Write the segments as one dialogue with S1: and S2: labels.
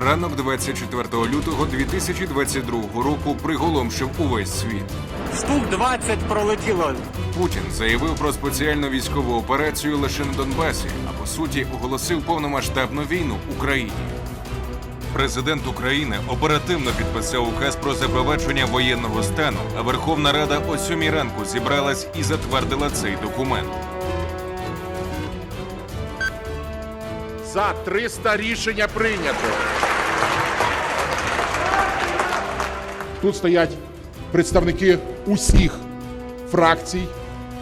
S1: Ранок 24 лютого 2022 року приголомшив увесь світ.
S2: Штук 20 пролетіло.
S1: Путін заявив про спеціальну військову операцію лише на Донбасі, а по суті оголосив повномасштабну війну Україні. Президент України оперативно підписав указ про запровадження воєнного стану, а Верховна Рада о сьомій ранку зібралась і затвердила цей документ.
S3: За 300 рішення прийнято. Тут стоять представники усіх фракцій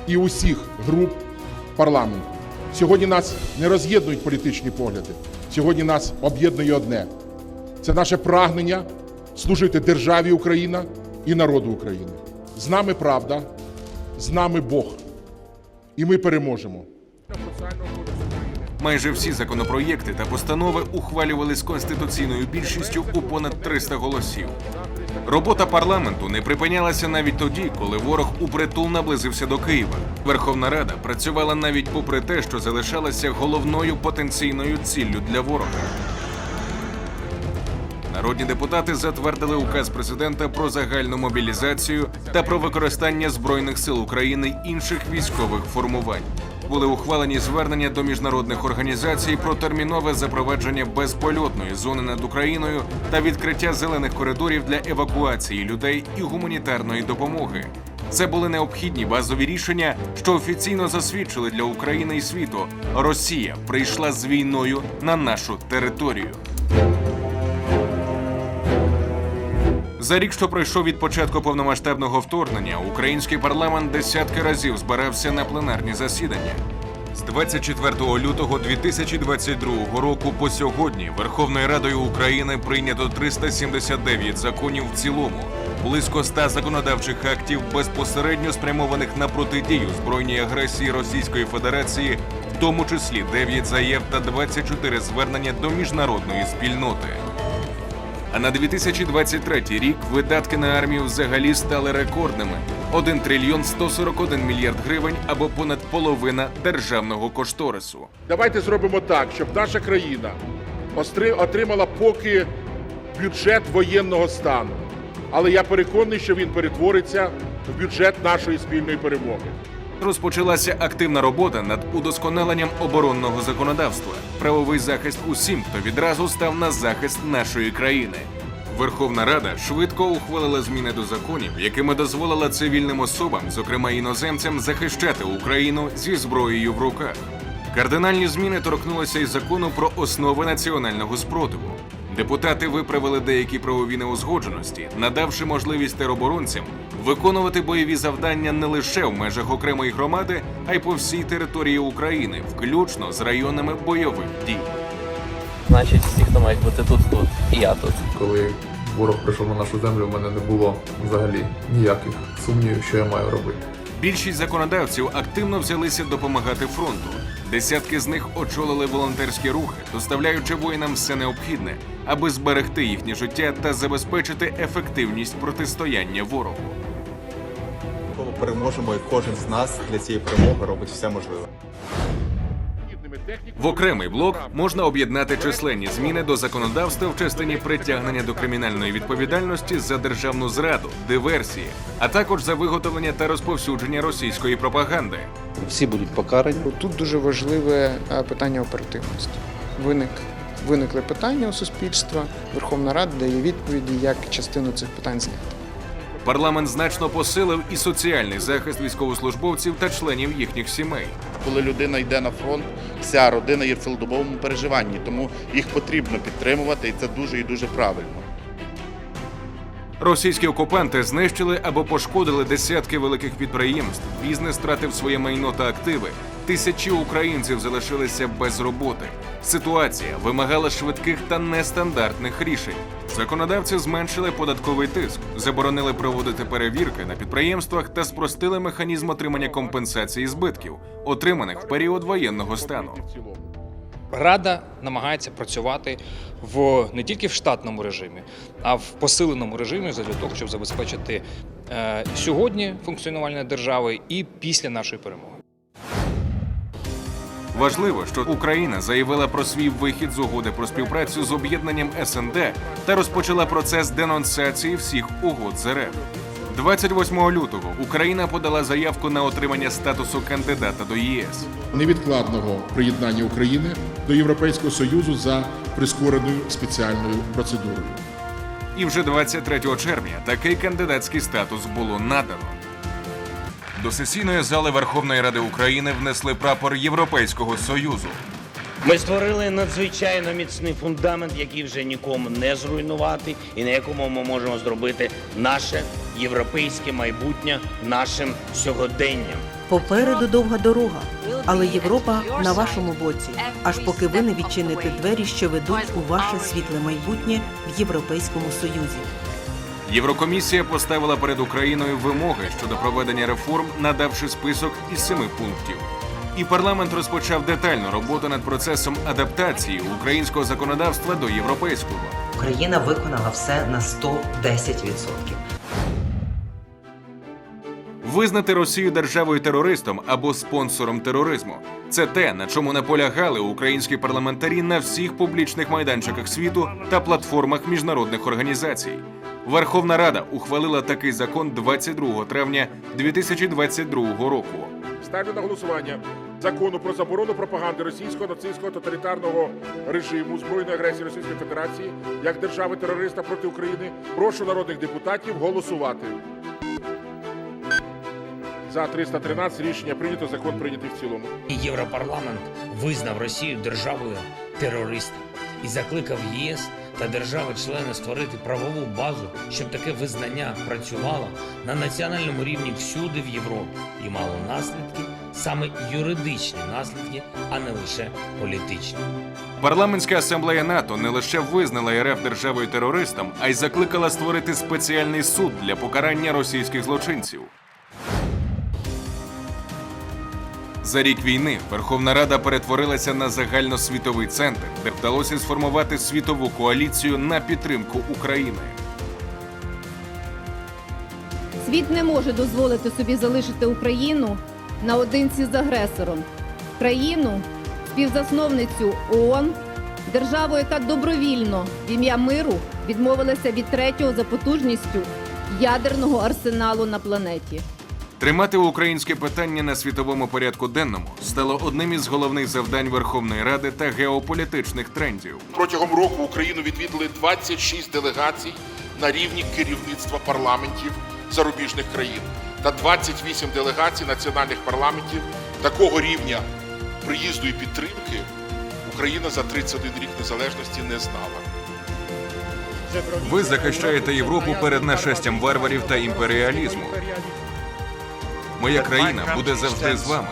S3: і усіх груп парламенту. Сьогодні нас не роз'єднують політичні погляди. Сьогодні нас об'єднує одне: це наше прагнення служити державі Україна і народу України. З нами правда, з нами Бог. І ми переможемо.
S1: Майже всі законопроєкти та постанови ухвалювали з конституційною більшістю у понад 300 голосів. Робота парламенту не припинялася навіть тоді, коли ворог упритул наблизився до Києва. Верховна Рада працювала навіть попри те, що залишалася головною потенційною ціллю для ворога. Народні депутати затвердили указ президента про загальну мобілізацію та про використання збройних сил України інших військових формувань. Були ухвалені звернення до міжнародних організацій про термінове запровадження безпольотної зони над Україною та відкриття зелених коридорів для евакуації людей і гуманітарної допомоги. Це були необхідні базові рішення, що офіційно засвідчили для України і світу. Росія прийшла з війною на нашу територію. За рік, що пройшов від початку повномасштабного вторгнення, український парламент десятки разів збирався на пленарні засідання. З 24 лютого 2022 року по сьогодні Верховною Радою України прийнято 379 законів в цілому, близько 100 законодавчих актів безпосередньо спрямованих на протидію збройній агресії Російської Федерації, в тому числі 9 заяв та 24 звернення до міжнародної спільноти. А на 2023 рік видатки на армію взагалі стали рекордними: 1 трильйон 141 мільярд гривень або понад половина державного кошторису.
S3: Давайте зробимо так, щоб наша країна отримала поки бюджет воєнного стану. Але я переконаний, що він перетвориться в бюджет нашої спільної перемоги.
S1: Розпочалася активна робота над удосконаленням оборонного законодавства, правовий захист усім, хто відразу став на захист нашої країни. Верховна Рада швидко ухвалила зміни до законів, якими дозволила цивільним особам, зокрема іноземцям, захищати Україну зі зброєю в руках. Кардинальні зміни торкнулися й закону про основи національного спротиву. Депутати виправили деякі правові неузгодженості, надавши можливість тероборонцям виконувати бойові завдання не лише в межах окремої громади, а й по всій території України, включно з районами бойових дій.
S4: Значить, всі, хто мають бути тут, тут. І я тут.
S5: коли ворог прийшов на нашу землю, в мене не було взагалі ніяких сумнівів, що я маю робити.
S1: Більшість законодавців активно взялися допомагати фронту. Десятки з них очолили волонтерські рухи, доставляючи воїнам все необхідне, аби зберегти їхнє життя та забезпечити ефективність протистояння ворогу.
S6: Переможемо, і кожен з нас для цієї перемоги робить все можливе.
S1: В окремий блок можна об'єднати численні зміни до законодавства в частині притягнення до кримінальної відповідальності за державну зраду, диверсії, а також за виготовлення та розповсюдження російської пропаганди.
S7: всі будуть покарані.
S8: Тут дуже важливе е, питання оперативності. Виник, виникли питання у суспільства. Верховна Рада дає відповіді, як частину цих питань зняти.
S1: Парламент значно посилив і соціальний захист військовослужбовців та членів їхніх сімей.
S9: Коли людина йде на фронт, вся родина є в цілодобовому переживанні, тому їх потрібно підтримувати, і це дуже і дуже правильно.
S1: Російські окупанти знищили або пошкодили десятки великих підприємств. Бізнес втратив своє майно та активи. Тисячі українців залишилися без роботи. Ситуація вимагала швидких та нестандартних рішень. Законодавці зменшили податковий тиск, заборонили проводити перевірки на підприємствах та спростили механізм отримання компенсації збитків, отриманих в період воєнного стану.
S10: Рада намагається працювати в не тільки в штатному режимі, а в посиленому режимі для того, щоб забезпечити е, сьогодні функціонування держави і після нашої перемоги.
S1: Важливо, що Україна заявила про свій вихід з угоди про співпрацю з об'єднанням СНД та розпочала процес денонсації всіх угод з РФ. 28 лютого Україна подала заявку на отримання статусу кандидата до ЄС.
S3: невідкладного приєднання України до Європейського Союзу за прискореною спеціальною процедурою.
S1: І вже 23 червня такий кандидатський статус було надано. До сесійної зали Верховної Ради України внесли прапор Європейського Союзу.
S7: Ми створили надзвичайно міцний фундамент, який вже нікому не зруйнувати, і на якому ми можемо зробити наше європейське майбутнє нашим сьогоденням.
S11: Попереду довга дорога, але Європа на вашому боці, аж поки ви не відчините двері, що ведуть у ваше світле майбутнє в Європейському Союзі.
S1: Єврокомісія поставила перед Україною вимоги щодо проведення реформ, надавши список із семи пунктів. І парламент розпочав детальну роботу над процесом адаптації українського законодавства до європейського.
S12: Україна виконала все на 110%.
S1: Визнати Росію державою терористом або спонсором тероризму це те, на чому наполягали українські парламентарі на всіх публічних майданчиках світу та платформах міжнародних організацій. Верховна Рада ухвалила такий закон 22 травня 2022 року.
S3: Ставлю на голосування закону про заборону пропаганди російського нацистського тоталітарного режиму збройної агресії Російської Федерації як держави терориста проти України. Прошу народних депутатів голосувати. За 313 рішення прийнято. Закон прийнятий в цілому.
S7: Європарламент визнав Росію державою терориста і закликав ЄС та держави-члени створити правову базу, щоб таке визнання працювало на національному рівні всюди в Європі і мало наслідки, саме юридичні наслідки, а не лише політичні.
S1: Парламентська асамблея НАТО не лише визнала РФ державою терористом, а й закликала створити спеціальний суд для покарання російських злочинців. За рік війни Верховна Рада перетворилася на загальносвітовий центр, де вдалося сформувати світову коаліцію на підтримку України.
S13: Світ не може дозволити собі залишити Україну наодинці з агресором. Країну, співзасновницю ООН, державу, яка добровільно в ім'я миру відмовилася від третього за потужністю ядерного арсеналу на планеті.
S1: Тримати українське питання на світовому порядку денному стало одним із головних завдань Верховної Ради та геополітичних трендів.
S3: Протягом року Україну відвідали 26 делегацій на рівні керівництва парламентів зарубіжних країн та 28 делегацій національних парламентів такого рівня приїзду і підтримки Україна за 31 рік незалежності не знала.
S1: Ви захищаєте Європу перед нашестям варварів та імперіалізму. Моя країна буде завжди з вами.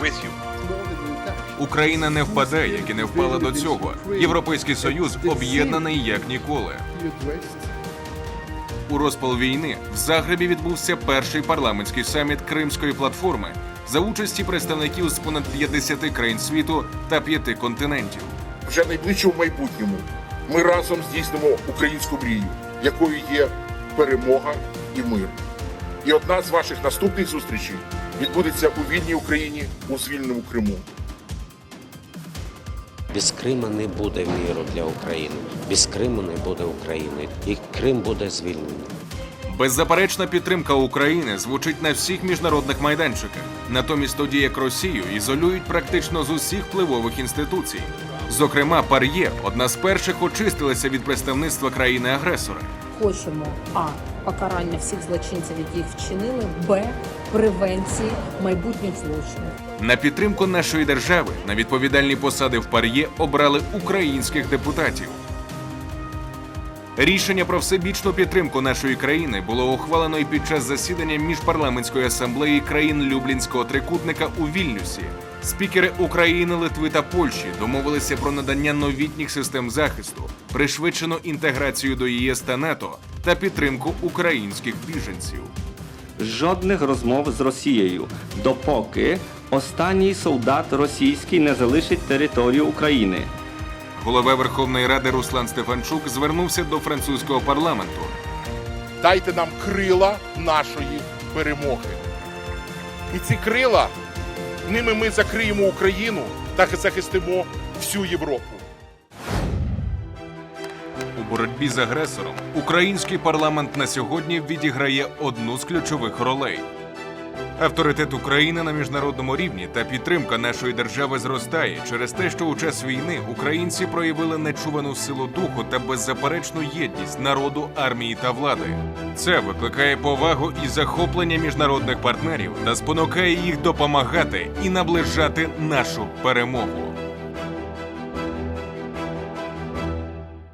S1: Україна не впаде, як і не впала до цього. Європейський союз об'єднаний як ніколи. У розпал війни в Загребі відбувся перший парламентський саміт Кримської платформи за участі представників з понад 50 країн світу та п'яти континентів.
S3: Вже в майбутньому ми разом здійснимо українську мрію, якою є перемога і мир. І одна з ваших наступних зустрічей відбудеться у вільній Україні у звільненому Криму.
S12: Без Крима не буде миру для України. Без Криму не буде України. І Крим буде звільнений.
S1: Беззаперечна підтримка України звучить на всіх міжнародних майданчиках. Натомість тоді як Росію ізолюють практично з усіх впливових інституцій. Зокрема, Пар'є одна з перших очистилася від представництва країни-агресора.
S13: Хочемо а покарання всіх злочинців, які їх вчинили, б превенції майбутніх злочинів.
S1: На підтримку нашої держави на відповідальні посади в Пар'є обрали українських депутатів. Рішення про всебічну підтримку нашої країни було ухвалено і під час засідання міжпарламентської асамблеї країн Люблінського трикутника у Вільнюсі. Спікери України, Литви та Польщі домовилися про надання новітніх систем захисту, пришвидшену інтеграцію до ЄС та НАТО та підтримку українських біженців.
S2: Жодних розмов з Росією, допоки останній солдат російський не залишить територію України.
S1: Голова Верховної Ради Руслан Стефанчук звернувся до французького парламенту.
S3: Дайте нам крила нашої перемоги. І ці крила, ними ми закриємо Україну та захистимо всю Європу.
S1: Боротьбі з агресором український парламент на сьогодні відіграє одну з ключових ролей. Авторитет України на міжнародному рівні та підтримка нашої держави зростає через те, що у час війни українці проявили нечувану силу духу та беззаперечну єдність народу, армії та влади. Це викликає повагу і захоплення міжнародних партнерів та спонукає їх допомагати і наближати нашу перемогу.